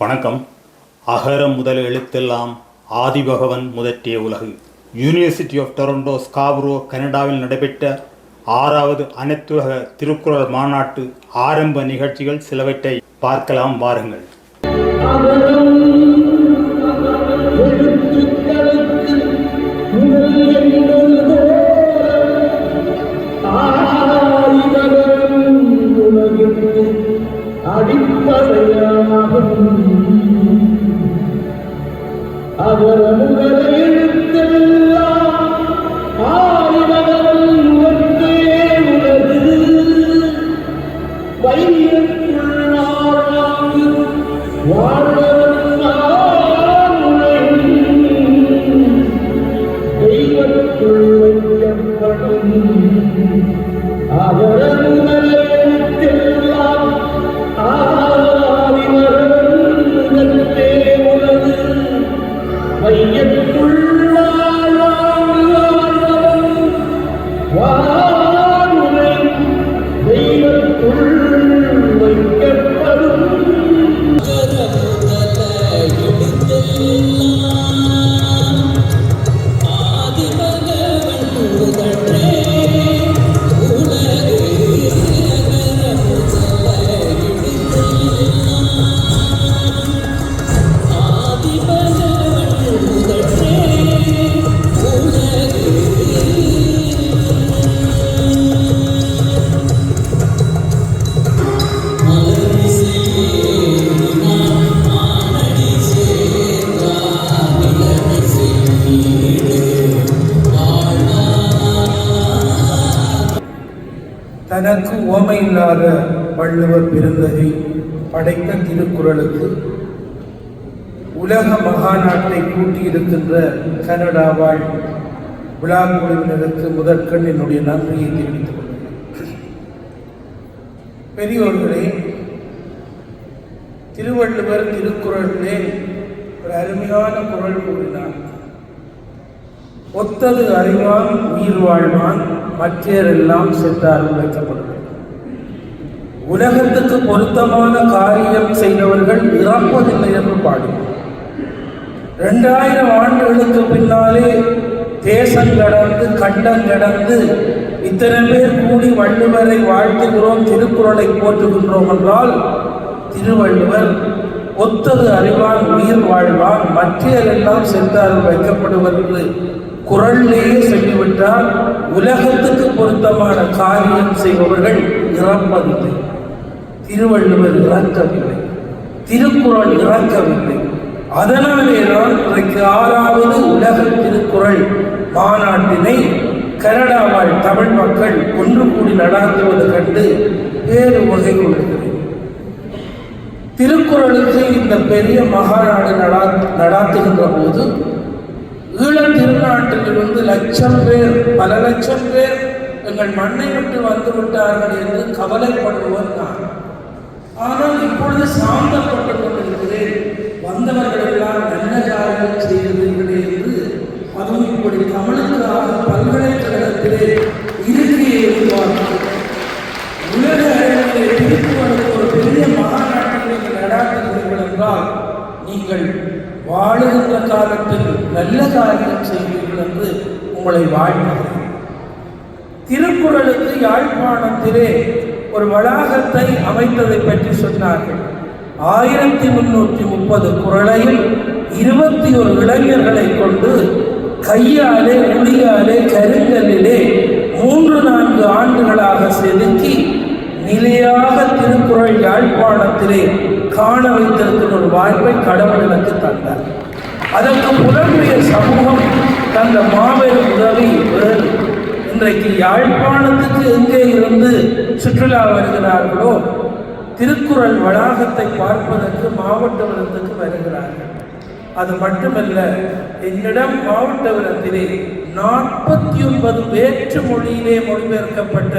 வணக்கம். அகரம் முதல் எழுத்தெல்லாம் ஆதிபகவன் முதற்றிய உலகு. யூனிவர்சிட்டி ஆஃப் டொரண்டோ ஸ்காப்ரோ கனடாவில் நடைபெற்ற ஆறாவது அனைத்துலக திருக்குறள் மாநாட்டு ஆரம்ப நிகழ்ச்சிகள் சிலவற்றை பார்க்கலாம் வாருங்கள். அவர் எழுத்தெல்லாம் தனக்கு உவமை இல்லாத வள்ளுவர் பிறந்தகை படைத்த திருக்குறளுக்கு உலக மகாநாட்டை கூட்டியிருக்கின்ற கனடா வாழ் விழா குழுவினருக்கு முதற்கண் என்னுடைய நன்றியை தெரிவித்துக் கொள்கிறேன். பெரியோர்களே திருவள்ளுவர் திருக்குறளிலே ஒரு அருமையான குரல் கூறினார். ஒத்தது அறிவான் உயிர் வாழ்வான் மற்றையரெல்லாம் சென்றார்கள் வைக்கப்படும். உலகத்துக்கு பொருத்தமான காரியம் செய்தவர்கள் இறப்பதில்லை என்று பாடினார் இரண்டாயிரம் ஆண்டுகளுக்கு பின்னாலே தேசம் கடந்து கண்டம் கடந்து இத்தனை பேர் கூடி வள்ளுவரை வாழ்த்துகிறோம் திருக்குறளை போற்றுகின்றோம் என்றால் திருவள்ளுவர் ஒத்தது அறிவான் உயிர் வாழ்வான் மற்றையரெல்லாம் சென்றார்கள் வைக்கப்படுவர் என்று குரல்லேயே சொல்லிவிட்டால் உலகத்துக்கு பொருத்தமான காரியம் செய்பவர்கள் இறப்பதில்லை. திருவள்ளுவர் இறக்கவில்லை. திருக்குறள் இறக்கவில்லை. அதனாலே தான் இன்றைக்கு ஆறாவது உலக திருக்குறள் மாநாட்டினை கனடா வாழ் தமிழ் மக்கள் ஒன்று கூடி நடாத்துவது கண்டு வேறு வகை கொள்கிறேன் திருக்குறளுக்கு இந்த பெரிய மகாநாடு நடா நடாத்துகின்ற போது ஈழத் திருநாட்டிலிருந்து லட்சம் பேர் பல லட்சம் பேர் எங்கள் மண்ணை விட்டு வந்து விட்டார்கள் என்று கவலைப்படுவோர் நான். ஆனால் இப்பொழுது சாந்தப்பட்டு கொண்டிருக்கிறேன். வந்தவர்கள் எல்லாம் நல்ல காரியம் செய்கிறீர்களே என்று அதுவும் இப்படி தமிழுக்காக பல்கலைக்கழகத்திலே இருக்கையை உருவாக்கி உலக அளவிலே திருக்குறளுக்கு ஒரு பெரிய மாநாட்டை நீங்கள் நடாத்துகிறீர்கள் என்றால் நீங்கள் வாழுகின்ற காலத்தில் நல்ல காரியம் செய்வீர்கள் என்று உங்களை வாழ்கிறேன் திருக்குறளுக்கு யாழ்ப்பாணத்திலே ஒரு வளாகத்தை அமைத்ததை பற்றி சொன்னார்கள். ஆயிரத்தி முன்னூற்றி முப்பது குரலையும் இருபத்தி ஒரு இளைஞர்களை கொண்டு கையாலே முடியாலே கருங்கல்லிலே மூன்று நான்கு ஆண்டுகளாக செதுக்கி நிலையாக திருக்குறள் யாழ்ப்பாணத்திலே காண வைத்திருக்கிற ஒரு வாய்ப்பை கடவுள் எனக்கு தந்தார். அதற்கு புலம்பெயர் சமூகம் தந்த மாபெரும் உதவி இன்றைக்கு யாழ்ப்பாணத்துக்கு எங்கே இருந்து சுற்றுலா வருகிறார்களோ திருக்குறள் வளாகத்தை பார்ப்பதற்கு மாவட்ட விருந்துக்கு வருகிறார்கள். அது மட்டுமல்ல என்னிடம் மாவட்ட விருந்திலே நாற்பத்தி ஒன்பது வேற்று மொழியிலே மொழிபெயர்க்கப்பட்ட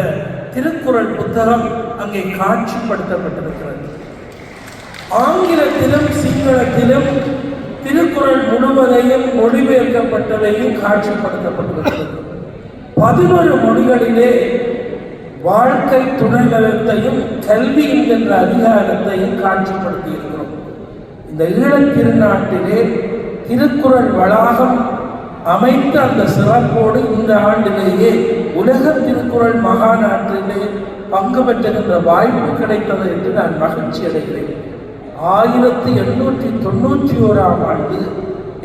திருக்குறள் புத்தகம் அங்கே காட்சிப்படுத்தப்பட்டிருக்கிறது. ஆங்கிலத்திலும் சிங்களத்திலும் திருக்குறள் முழுவதையும் மொழிபெயர்க்கப்பட்டதையும் காட்சிப்படுத்தப்பட்டுள்ளது. பதினொரு மொழிகளிலே வாழ்க்கை துணை நலத்தையும் கல்வி என்கின்ற அதிகாரத்தையும் காட்சிப்படுத்தி இருக்கிறோம் இந்த ஈழத் திருநாட்டிலே திருக்குறள் வளாகம் அமைத்த அந்த சிறப்போடு இந்த ஆண்டிலேயே உலக திருக்குறள் மகாநாட்டிலே பங்கு பெற்றுகின்ற வாய்ப்பு கிடைத்தது என்று நான் மகிழ்ச்சி அடைகிறேன் ஆயிரத்தி எண்ணூற்றி தொண்ணூற்றி ஓராம் ஆண்டு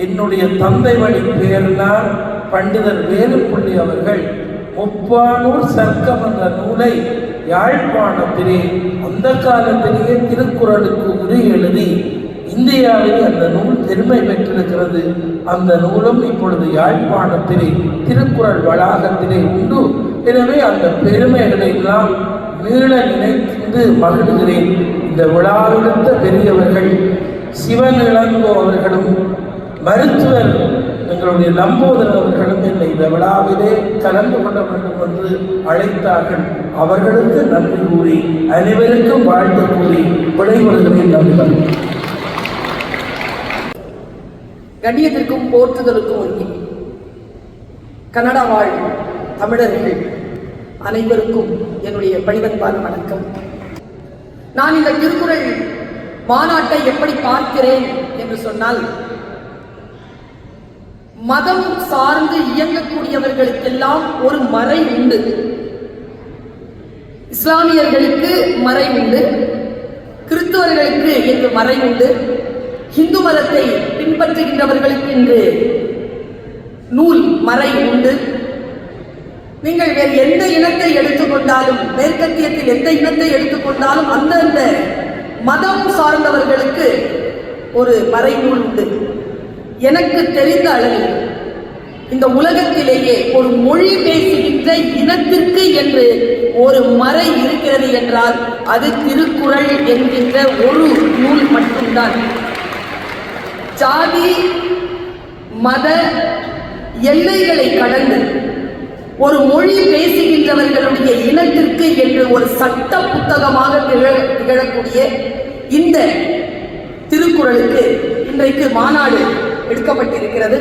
என்னுடைய தந்தை வழி பேரனார் பண்டிதர் வேலுப்புள்ளி அவர்கள் முப்பானூர் சர்க்கம் என்ற நூலை யாழ்ப்பாணத்திலே அந்த காலத்திலேயே திருக்குறளுக்கு உரை எழுதி இந்தியாவிலே அந்த நூல் பெருமை பெற்றிருக்கிறது. அந்த நூலும் இப்பொழுது யாழ்ப்பாணத்திலே திருக்குறள் வளாகத்திலே உண்டு. எனவே அந்த பெருமைகளை எல்லாம் மீள நினைத்து மகிழ்கிறேன். இந்த விழாவெடுத்த பெரியவர்கள் சிவன் இளங்கோ அவர்களும் மருத்துவர் எங்களுடைய நம்பூதர் அவர்களும் என்னை இந்த விழாவிலே கலந்து கொள்ள வேண்டும் என்று அழைத்தார்கள். அவர்களுக்கு நன்றி கூறி அனைவருக்கும் வாழ்த்து கூறி விடைபெறுகிறேன். நண்பர் கண்ணியத்திற்கும் போற்றுதலுக்கும் ஒன்றி கனடா வாழ் தமிழர்கள் அனைவருக்கும் என்னுடைய பணிவன்பால் வணக்கம். நான் இந்த திருக்குறள் மாநாட்டை எப்படி பார்க்கிறேன் என்று சொன்னால் மதம் சார்ந்து இயங்கக்கூடியவர்களுக்கெல்லாம் ஒரு மறை உண்டு. இஸ்லாமியர்களுக்கு மறை உண்டு கிறிஸ்தவர்களுக்கு என்று மறை உண்டு இந்து மதத்தை பின்பற்றுகின்றவர்களுக்கு என்று நூல் மறை உண்டு. நீங்கள் வேறு எந்த இனத்தை எடுத்துக்கொண்டாலும் மேற்கத்தியத்தில் எந்த இனத்தை எடுத்துக்கொண்டாலும் அந்தந்த மதம் சார்ந்தவர்களுக்கு ஒரு மறைநூல் உண்டு. எனக்கு தெரிந்த அளவில் இந்த உலகத்திலேயே ஒரு மொழி பேசுகின்ற இனத்திற்கு என்று ஒரு மறை இருக்கிறது என்றால் அது திருக்குறள் என்கின்ற ஒரு நூல் மட்டும்தான். ஜாதி மத எல்லைகளை கடந்து ஒரு மொழி பேசுகின்றவர்களுடைய இனத்திற்கு என்று ஒரு சட்ட புத்தகமாக திகழ திகழக்கூடிய இந்த திருக்குறளுக்கு இன்றைக்கு மாநாடு எடுக்கப்பட்டிருக்கிறது.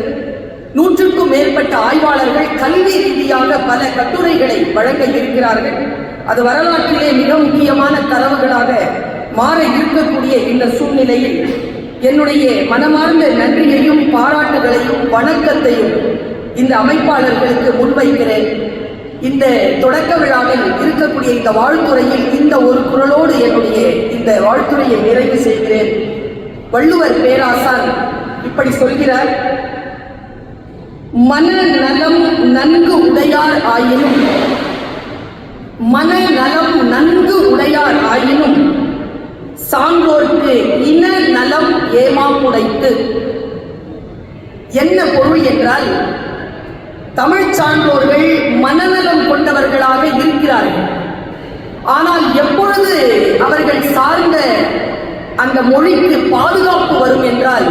நூற்றுக்கும் மேற்பட்ட ஆய்வாளர்கள் கல்வி ரீதியாக பல கட்டுரைகளை வழங்க இருக்கிறார்கள். அது வரலாற்றிலே மிக முக்கியமான தரவுகளாக மாற இருக்கக்கூடிய இந்த சூழ்நிலையில் என்னுடைய மனமார்ந்த நன்றியையும் பாராட்டுகளையும் வணக்கத்தையும் இந்த அமைப்பாளர்களுக்கு முன்வைக்கிறேன். இந்த தொடக்க விழாவில் இருக்கக்கூடிய இந்த வாழ்த்துறையில் இந்த ஒரு குரலோடு என்னுடைய இந்த வாழ்த்துறையை நிறைவு செய்கிறேன். வள்ளுவர் பேராசான் இப்படி சொல்கிறார் மன நலம் நன்கு உடையார் ஆயினும் மன நலம் நன்கு உடையார் ஆயினும் சான்றோர்க்கு இன நலம் ஏமாப்புடைத்து என்ன பொருள் என்றால் தமிழ் சான்றோர்கள் மனநலம் கொண்டவர்களாக இருக்கிறார்கள். ஆனால் எப்பொழுது அவர்கள் சார்ந்த அந்த மொழிக்கு பாதுகாப்பு வரும் என்றால்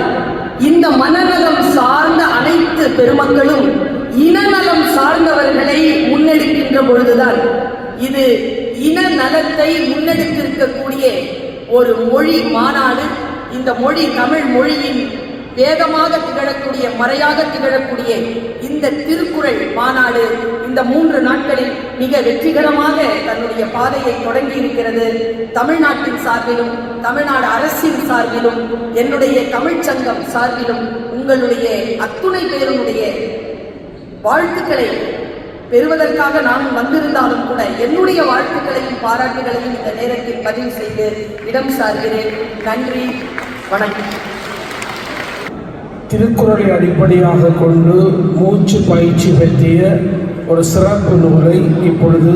இந்த மனநலம் சார்ந்த அனைத்து பெருமக்களும் இனநலம் சார்ந்தவர்களை முன்னெடுக்கின்ற பொழுதுதான் இது இன நலத்தை முன்னெடுத்திருக்கக்கூடிய ஒரு மொழி மாநாடு. இந்த மொழி தமிழ் மொழியின் வேதமாக திகழக்கூடிய மறையாக திகழக்கூடிய இந்த திருக்குறள் மாநாடு இந்த மூன்று நாட்களில் மிக வெற்றிகரமாக தன்னுடைய பாதையை தொடங்கி இருக்கிறது. தமிழ்நாட்டின் சார்பிலும் தமிழ்நாடு அரசின் சார்பிலும் என்னுடைய தமிழ்ச்சங்கம் சார்பிலும் உங்களுடைய அத்துணை பேருடைய வாழ்த்துக்களை பெறுவதற்காக நான் வந்திருந்தாலும் கூட என்னுடைய வாழ்த்துக்களையும் பாராட்டுகளையும் இந்த நேரத்தில் பதிவு செய்து இடம் சார்கிறேன். நன்றி வணக்கம். திருக்குறளை அடிப்படையாக கொண்டு மூச்சு பயிற்சி பற்றிய ஒரு சிறப்பு நூலை இப்பொழுது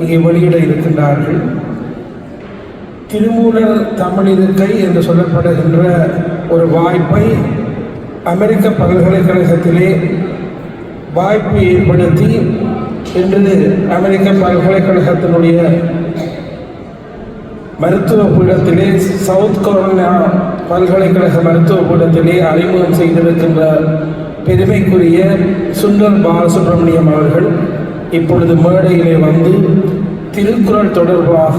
இங்கே வெளியிட இருக்கின்றார்கள். திருமூலர் தமிழிருக்கை என்று சொல்லப்படுகின்ற ஒரு வாய்ப்பை அமெரிக்க பல்கலைக்கழகத்திலே வாய்ப்பு ஏற்படுத்தி இன்று அமெரிக்க பல்கலைக்கழகத்தினுடைய மருத்துவ பீடத்திலே சவுத் கொரோனா பல்கலைக்கழக மருத்துவ கூடத்திலே அறிமுகம் செய்திருக்கின்ற பெருமைக்குரிய சுந்தர் பாலசுப்ரமணியம் அவர்கள் இப்பொழுது மேடையிலே வந்து திருக்குறள் தொடர்பாக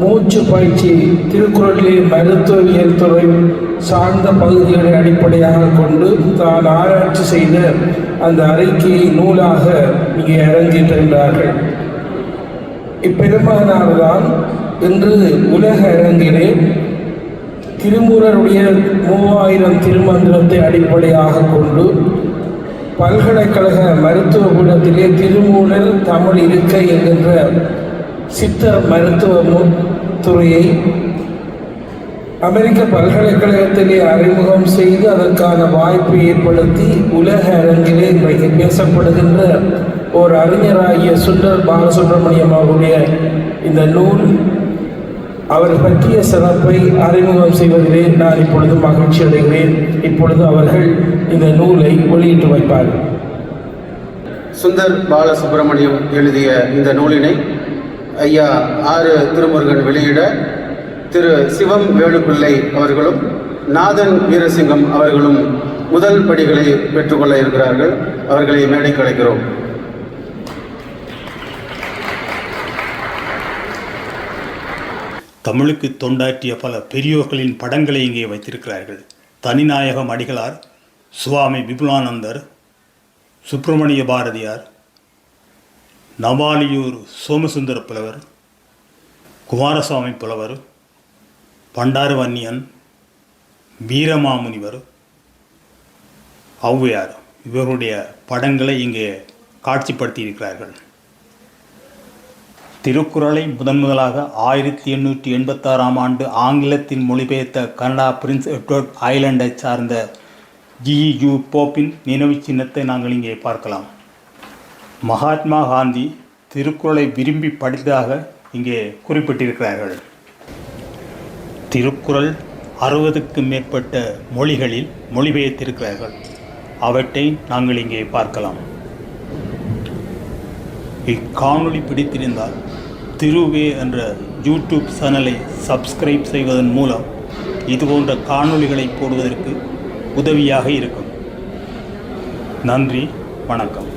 மூச்சு பயிற்சி திருக்குறளிலே மருத்துவவியல் துறை சார்ந்த பகுதிகளை அடிப்படையாக கொண்டு தான் ஆராய்ச்சி செய்த அந்த அறிக்கையை நூலாக இங்கே அரங்கேற்றுகின்றார்கள் இப்பெருமானார்தான் இன்று உலக அரங்கிலே திருமூலருடைய மூவாயிரம் திருமந்திரத்தை அடிப்படையாக கொண்டு பல்கலைக்கழக மருத்துவ பீடத்திலே திருமூலர் தமிழ் இருக்கை என்கின்ற சித்தர் மருத்துவ துறையை அமெரிக்க பல்கலைக்கழகத்திலே அறிமுகம் செய்து அதற்கான வாய்ப்பு ஏற்படுத்தி உலக அரங்கிலே இன்றைக்கு பேசப்படுகின்ற ஒரு அறிஞராகிய சுந்தர் பாலசுப்ரமணியம் அவருடைய இந்த நூல் அவர் பற்றிய சிறப்பை அறிமுகம் செய்வதிலே நான் இப்பொழுது மகிழ்ச்சி அடைகிறேன். இப்பொழுது அவர்கள் இந்த நூலை வெளியிட்டு வைப்பார். சுந்தர் பாலசுப்ரமணியம் எழுதிய இந்த நூலினை ஐயா ஆறு திருமுருகன் வெளியிட திரு சிவம் வேலுப்பிள்ளை அவர்களும் நாதன் வீரசிங்கம் அவர்களும் முதல் படிகளை பெற்றுக்கொள்ள இருக்கிறார்கள். அவர்களை மேடைக்கு அழைக்கிறோம். தமிழுக்கு தொண்டாற்றிய பல பெரியோர்களின் படங்களை இங்கே வைத்திருக்கிறார்கள். தனிநாயகம் அடிகளார் சுவாமி விபுலானந்தர் சுப்பிரமணிய பாரதியார் நவாலியூர் சோமசுந்தர புலவர் குமாரசுவாமி புலவர் பண்டார வன்னியன் வீரமாமுனிவர் ஔவையார் இவர்களுடைய படங்களை இங்கே காட்சிப்படுத்தி இருக்கிறார்கள் திருக்குறளை முதன் முதலாக ஆயிரத்தி எண்ணூற்றி எண்பத்தாறாம் ஆண்டு ஆங்கிலத்தில் மொழிபெயர்த்த கனடா பிரின்ஸ் எட்வர்ட் ஐலண்டை சார்ந்த ஜியு போப்பின் நினைவு சின்னத்தை நாங்கள் இங்கே பார்க்கலாம். மகாத்மா காந்தி திருக்குறளை விரும்பி படித்ததாக இங்கே குறிப்பிட்டிருக்கிறார்கள். திருக்குறள் அறுபதுக்கும் மேற்பட்ட மொழிகளில் மொழிபெயர்த்திருக்கிறார்கள். அவற்றை நாங்கள் இங்கே பார்க்கலாம். இக்காணொளி பிடித்திருந்தால் திருவே என்ற யூடியூப் சேனலை சப்ஸ்கிரைப் செய்வதன் மூலம் இதுபோன்ற காணொளிகளை போடுவதற்கு உதவியாக இருக்கும். நன்றி வணக்கம்.